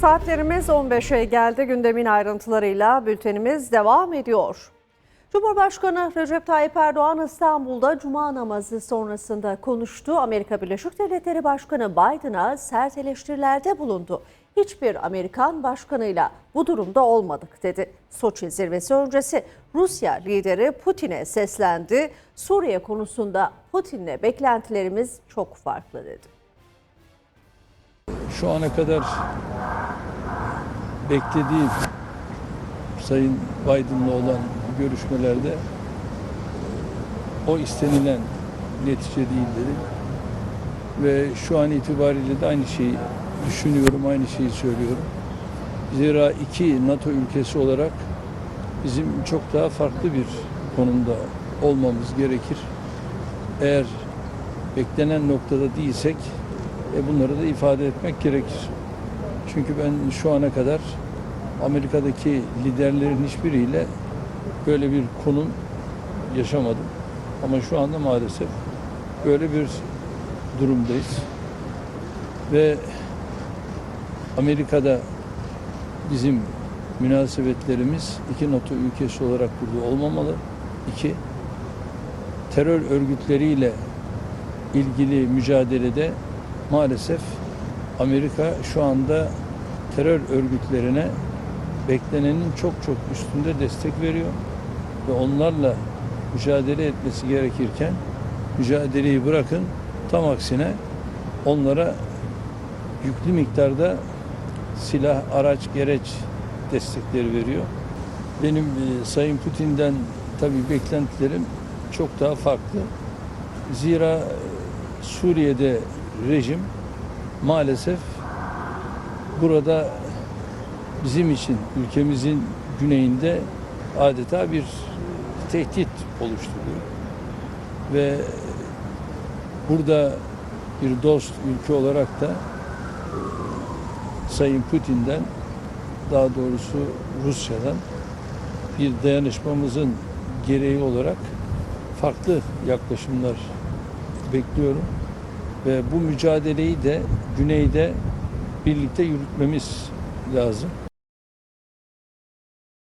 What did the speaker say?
Saatlerimiz 15'e geldi. Gündemin ayrıntılarıyla bültenimiz devam ediyor. Cumhurbaşkanı Recep Tayyip Erdoğan İstanbul'da cuma namazı sonrasında konuştu. Amerika Birleşik Devletleri Başkanı Biden'a sert eleştirilerde bulundu. Hiçbir Amerikan başkanıyla bu durumda olmadık dedi. Soçi zirvesi öncesi Rusya lideri Putin'e seslendi. Suriye konusunda Putin'le beklentilerimiz çok farklı dedi. şu ana kadar beklediği Sayın Biden'la olan görüşmelerde o istenilen netice değil dedi. Ve şu an itibariyle de aynı şeyi düşünüyorum, aynı şeyi söylüyorum. Zira iki NATO ülkesi olarak bizim çok daha farklı bir konumda olmamız gerekir. Eğer beklenen noktada değilsek e bunları da ifade etmek gerekir. Çünkü ben şu ana kadar Amerika'daki liderlerin hiçbiriyle böyle bir konum yaşamadım. Ama şu anda maalesef böyle bir durumdayız. Ve Amerika'da bizim münasebetlerimiz iki NATO ülkesi olarak burada olmamalı. İki, terör örgütleriyle ilgili mücadelede maalesef Amerika şu anda terör örgütlerine beklenenin çok çok üstünde destek veriyor ve onlarla mücadele etmesi gerekirken mücadeleyi bırakın tam aksine onlara yüklü miktarda silah, araç, gereç destekleri veriyor. Benim e, Sayın Putin'den tabii beklentilerim çok daha farklı. Zira e, Suriye'de rejim maalesef burada bizim için ülkemizin güneyinde adeta bir tehdit oluşturuyor. Ve burada bir dost ülke olarak da Sayın Putin'den daha doğrusu Rusya'dan bir dayanışmamızın gereği olarak farklı yaklaşımlar bekliyorum ve bu mücadeleyi de güneyde birlikte yürütmemiz lazım.